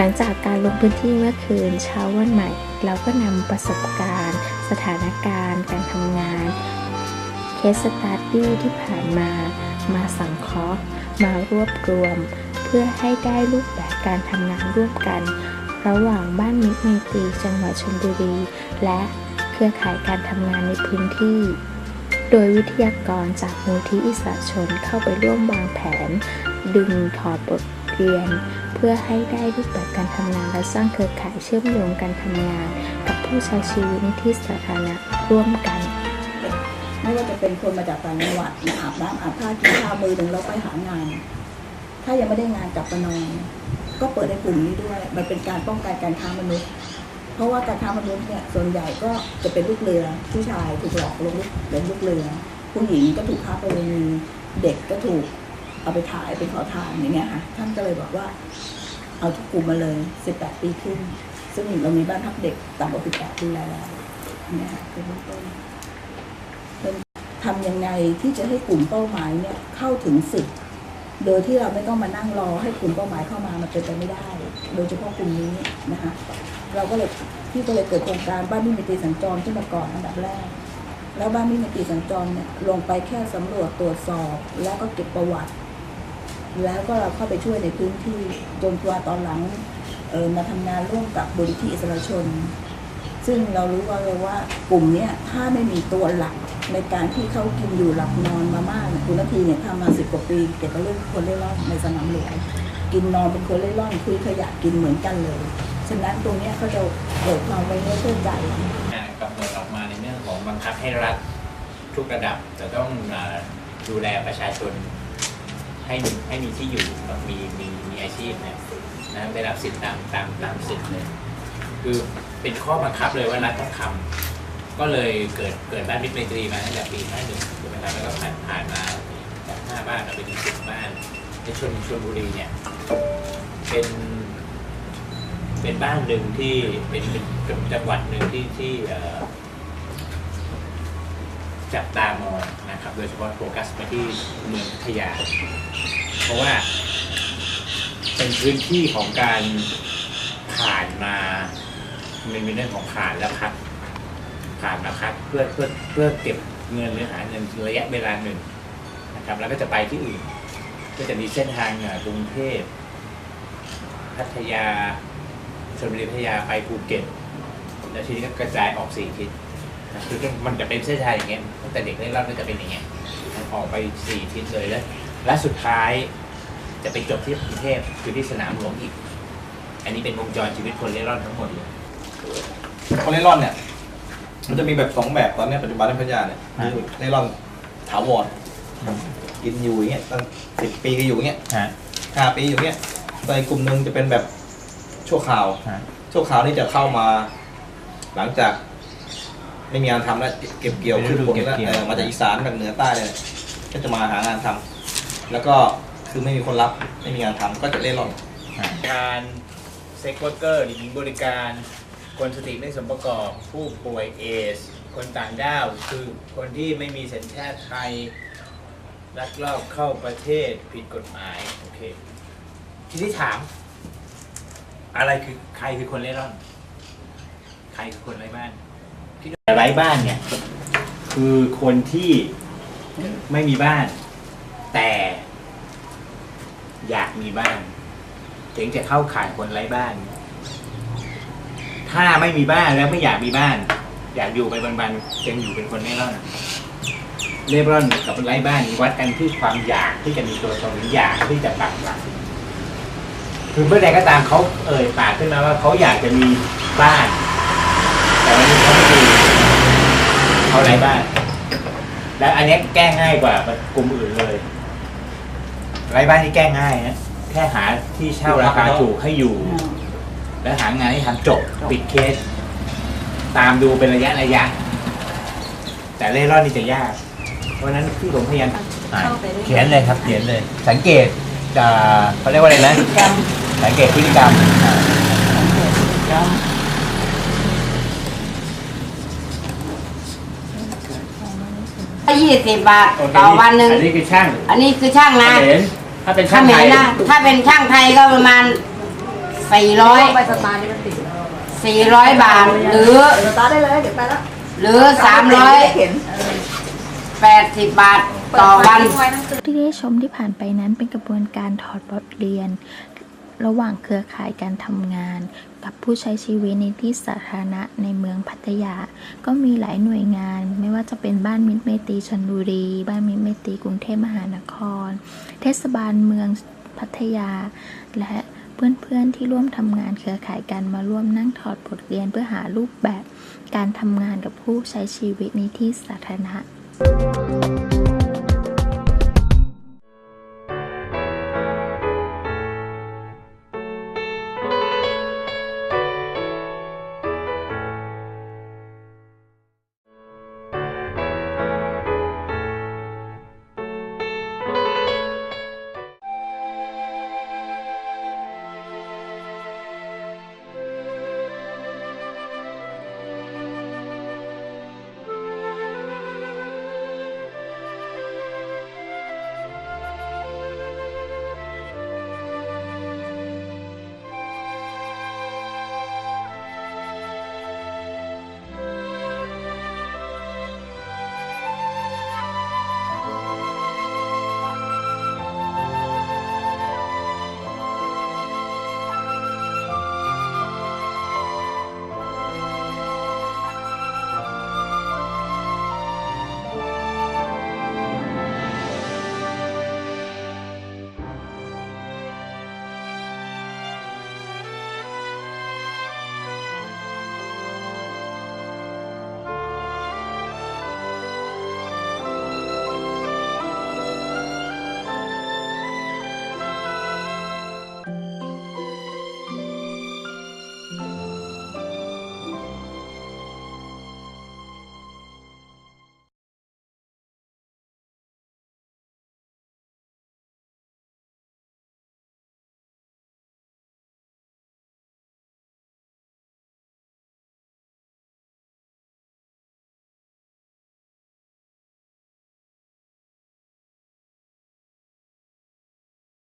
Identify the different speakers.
Speaker 1: หลังจากการลงพื้นที่เมื่อคืนเช้าวันใหม่ เราก็นำประสบการณ์ สถานการณ์ การทำงานเคสสตาร์ดี้ที่ผ่านมา มาสังเคราะห์ มารวบรวม เพื่อให้ได้รูปแบบการทำงานร่วมกัน ระหว่างบ้านมิตรไมตรีจังหวัดชลบุรี และเครือข่ายการทำงานในพื้นที่ โดยวิทยากรจากมูลที่อิสระชนเข้าไปร่วมวางแผน ดึงถอดบทเรียน เพื่อให้ได้รูปแบบการทำงาน และสร้างเครือข่ายเชื่อมโยงการทำงาน กับผู้ใช้ชีวิตในที่สาธารณะร่วมกัน
Speaker 2: ไม่ว่าจะเป็นคนมาจากต่างจังหวัดมาอาบน้ำอาบท่ากินข้าวมือหนึ่งแล้วไปหางาน ถ้ายังไม่ได้งานกลับมานอนก็เปิดในกลุ่มนี้ด้วย มันเป็นการป้องกันการค้ามนุษย์ เพราะว่าการค้ามนุษย์เนี่ยส่วนใหญ่ก็จะเป็นลูกเรือผู้ชายถูกหลอกลวงเป็นลูกเรือ ผู้หญิงก็ถูกค้าประเวณีเด็กก็ถูก เอาไปขายเป็นขอทานอย่างเงี้ยค่ะท่านก็เลยบอกว่า เอาทุกกลุ่มมาเลย 18 ปีขึ้น ซึ่งเรามีบ้านพักเด็กต่ำกว่า 18 ปีแล้วเนี่ยค่ะเป็นเบื้องต้นทำยังไงที่จะให้กลุ่มเป้าหมายเนี่ยเข้าถึงสิทธิ์โดยที่เราไม่ต้องมานั่งรอให้กลุ่มเป้าหมายเข้ามามันเป็นไปไม่ได้ โดยเฉพาะกลุ่มนี้นะคะเราก็เลยพี่ก็เลยเกิดโครงการบ้านมิตรตีสัญจรขึ้นมาก่อนอันดับแรก แล้วบ้านมิตรตีสัญจรเนี่ยลงไปแค่สำรวจตรวจสอบ แล้วก็เก็บประวัติ แล้วก็เราเข้าไปช่วยในพื้นที่จนตัวตอนหลังเออมาทำงานร่วมกับบริษัทอิสระชน ซึ่งเรารู้ว่าเลยว่ากลุ่มเนี้ยถ้าไม่มีตัวหลักในการที่เขากินอยู่หลับนอนมามากคุณนาทีเนี่ยทำมาสิบกว่าปีเกี่ยวกับเรื่องคนเล่ร่อนในสนามหลวงกินนอนเป็นคนเล่ร่อนคุยขยะกินเหมือนกันเลย ฉะนั้นตรงเนี้ยเขาจะเกิดความไว้เนื้อเชื่อใจ
Speaker 3: กำหนดออกมาในเรื่องของบังคับให้รัฐทุกระดับจะต้องดูแลประชาชน ให้มีให้มีที่อยู่แบบมีมีมีอาชีพเนี่ยนะได้รับสิทธิ์ตามตามตามสิทธิ์เลย คือเป็นข้อบังคับเลยว่ารัฐต้องทำก็เลยเกิดเกิดบ้านมิตรไมตรีมาตั้งแต่ปี51ถูกไหมครับแล้วก็ผ่านผ่านมาจากห้าบ้านมาเป็นสิบบ้านในชนชลบุรีเนี่ยเป็นเป็นบ้านหนึ่งที่เป็นเป็นจังหวัดหนึ่งที่ที่เอ่อ จับตามองนะครับ โดยเฉพาะโฟกัสไปที่เมืองพัทยา เพราะว่าเป็นพื้นที่ของการผ่านมามันมีเรื่องของผ่านและพักผ่านมาพักเพื่อเพื่อเพื่อเก็บเงินหรือหาเงินระยะเวลาหนึ่งนะครับ แล้วก็จะไปที่อื่น ก็จะมีเส้นทางกรุงเทพพัทยาชลบุรีพัทยาไปภูเก็ตแล้วทีนี้ก็กระจายออกสี่ทิศ คือมันจะเป็นเส้นทางอย่างเงี้ยตั้งแต่เด็กเล่นรอดก็จะเป็นอย่างเงี้ยมันออกไปสี่ทิศเลยแล้วและสุดท้ายจะไปจบที่กรุงเทพคือที่สนามหลวงอีก อันนี้เป็นวงจรชีวิตคนเล่นรอดทั้งหมดเลย
Speaker 4: คนเล่ร่อนเนี่ย มันจะมีแบบสองแบบตอนเนี้ยปัจจุบันในพัทยาเนี่ย
Speaker 3: ฮะ
Speaker 4: คือเล่ร่อนถาวรกินอยู่อย่างเงี้ยตั้งสิบปีก็อยู่อย่างเงี้ย
Speaker 3: ฮะ
Speaker 4: ห้าปีอยู่อย่างเงี้ยแต่อีกกลุ่มหนึ่งจะเป็นแบบชั่วคราว
Speaker 3: ฮะ
Speaker 4: ชั่วคราวนี่จะเข้ามา หลังจาก ไม่มีงานทำแล้วเก็บเกี่ยวขึ้นบนแล้วเออมาจากอีสานจากเหนือใต้เลยก็จะมาหางานทำแล้วก็คือไม่มีคนรับไม่มีงานทำก็จะเล่ร่อน
Speaker 3: การเซ็กเวอร์เกอร์หญิงบริการคนสติไม่สมประกอบผู้ป่วยเอส คนต่างด้าวคือคนที่ไม่มีสัญชาติไทยลักลอบเข้าประเทศผิดกฎหมายโอเคทีนี้ถาม อะไรคือใครคือคนเล่ร่อน ใครคือคนไร้บ้าน ที่ไร้บ้านเนี่ย คือคนที่ไม่มีบ้าน แต่อยากมีบ้าน ถึงจะเข้าข่ายคนไร้บ้าน ถ้าไม่มีบ้านแล้วไม่อยากมีบ้าน อยากอยู่ไปวันๆยังอยู่เป็นคนเร่ร่อนเร่ร่อนกับคนไร้บ้านวัดกันที่ความอยากที่จะมีตัวตนออยากที่จะปักหลักคือเมื่อใดก็ตามเขาเอ่ยปากขึ้นมาว่าเขาอยากจะมีบ้าน แต่วันนี้เขาไม่มี เขาไร้บ้านแล้วอันเนี้ยแก้ง่ายกว่ากลุ่มอื่นเลยไร้บ้านที่แก้ง่ายนะแค่หาที่เช่าราคาถูกให้อยู่ แล้วหางานให้ทำจบปิดเคส ตามดูเป็นระยะระยะ แต่เล่ร่อนนี่จะยาก เพราะฉะนั้นที่ผมพยายามเขียนเลยครับเขียนเลย สังเกตจะเขาเรียกว่าอะไรนะ สังเกตพฤติกรรมอ่า
Speaker 5: ยี่สิบบาท
Speaker 3: โอเค
Speaker 5: ต่อวันหนึ่ง
Speaker 3: อันนี้คือช่าง
Speaker 5: อันนี้คือช่างนะ
Speaker 3: เขมรถ้าเป็น
Speaker 5: เข
Speaker 3: ช่าง
Speaker 5: ม
Speaker 3: ไท
Speaker 5: ร
Speaker 3: ย
Speaker 5: นะถ้าเป็นช่างไทยก็ประมาณสี่ร้อย
Speaker 2: ไปสตาร์ทนี่มันติด
Speaker 5: สี่ร้อยบาท หรือ
Speaker 2: เดี๋ยวสตาร์ทได้เลยเดี๋ยวไปละ
Speaker 5: หรือสามร้อย
Speaker 2: เข็น
Speaker 5: แปดสิบบาทต่อวัน
Speaker 1: ที่ได้ชมที่ผ่านไปนั้นเป็นกระบวนการถอดบทเรียน ระหว่างเครือข่ายการทำงาน กับผู้ใช้ชีวิตในที่สาธารณะในเมืองพัทยา ก็มีหลายหน่วยงาน ไม่ว่าจะเป็นบ้านมิตรเมตีชนบุรี บ้านมิตรเมตีกรุงเทพมหานคร เทศบาลเมืองพัทยา และเพื่อนๆที่ร่วมทำงานเครือข่ายกันมาร่วมนั่งถอดบทเรียนเพื่อหารูปแบบ การทำงานกับผู้ใช้ชีวิตในที่สาธารณะ